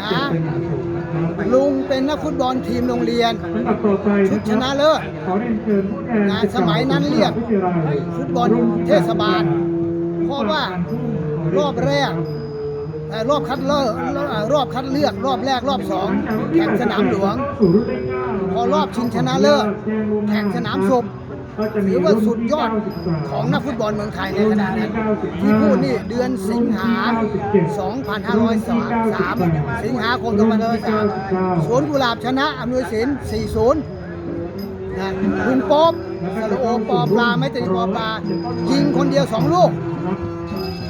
นะ ลุงเป็นนักฟุตบอลทีมโรงเรียน ชุดชนะเลิศนะสมัยนั้นเรียกฟุตบอลเทศบาล เพราะว่ารอบแรกรอบคัดเลือกรอบคัดเลือก รอบแรกรอบสองแข่งสนามหลวง พอรอบชิงชนะเลิศแข่งสนามสุบ ก็จะมีถือว่าสุดยอดของนักฟุตบอลเมืองไทยในขณะนั้นที่พูดนี่เดือนสิงหา 2503 สิงหาคม2503สวนกุหลาบชนะอำนวยสิน40นะลุงโป๊บสระโอปอปลาไม่ตีปอปลายิงคนเดียว 2 ลูก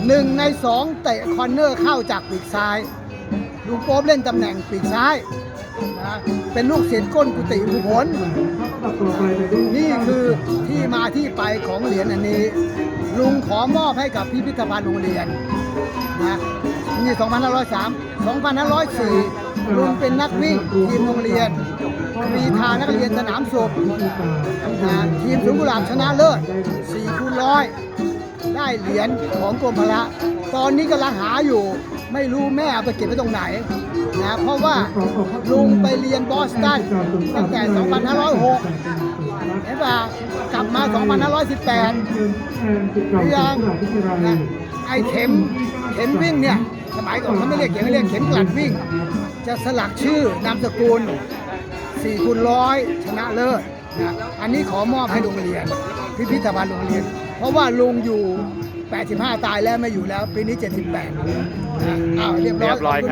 หนึ่งในสองเตะคอนเนอร์เข้าจากปีกซ้ายลุงโป๊บเล่นตำแหน่งปีกซ้ายนะเป็นลูกศิษย์ก้นกุฏิอุผลนี่คือที่ มาที่ไปของเหรียญอันนี้ ลุงขอมอบให้กับพิพิธภัณฑ์โรงเรียนนะนี่2503 2504 ลุงเป็นนักวิ่งทีมโรงเรียน มีทานักเรียนสนามสุบนะทีมสุนกุหลาบชนะเลิศ4คูณร้อยได้เหรียญของกรมพละตอนนี้กำลังหาอยู่ไม่รู้แม่เอาไปเก็บไว้ตรงไหนนะเพราะว่าลุงไปเรียนบอสตันตั้งแต่ 2506เห็นปะ กลับมา 2518หรือยังนะไอ้เข็มเข็มวิ่งเนี่ยสมัยก่อนเขาไม่เรียกเข็มเขาเรียกเข็มกลัดวิ่ง จะสลักชื่อนามสกุล4คูณร้อยชนะเลิศนะอันนี้ขอมอบให้โรงเรียน พิพิธภัณฑ์โรงเรียน เพราะว่าลุงอยู่ 85 ตายแล้วไม่อยู่แล้ว ปีนี้ 78นะอ้าวเรียบร้อย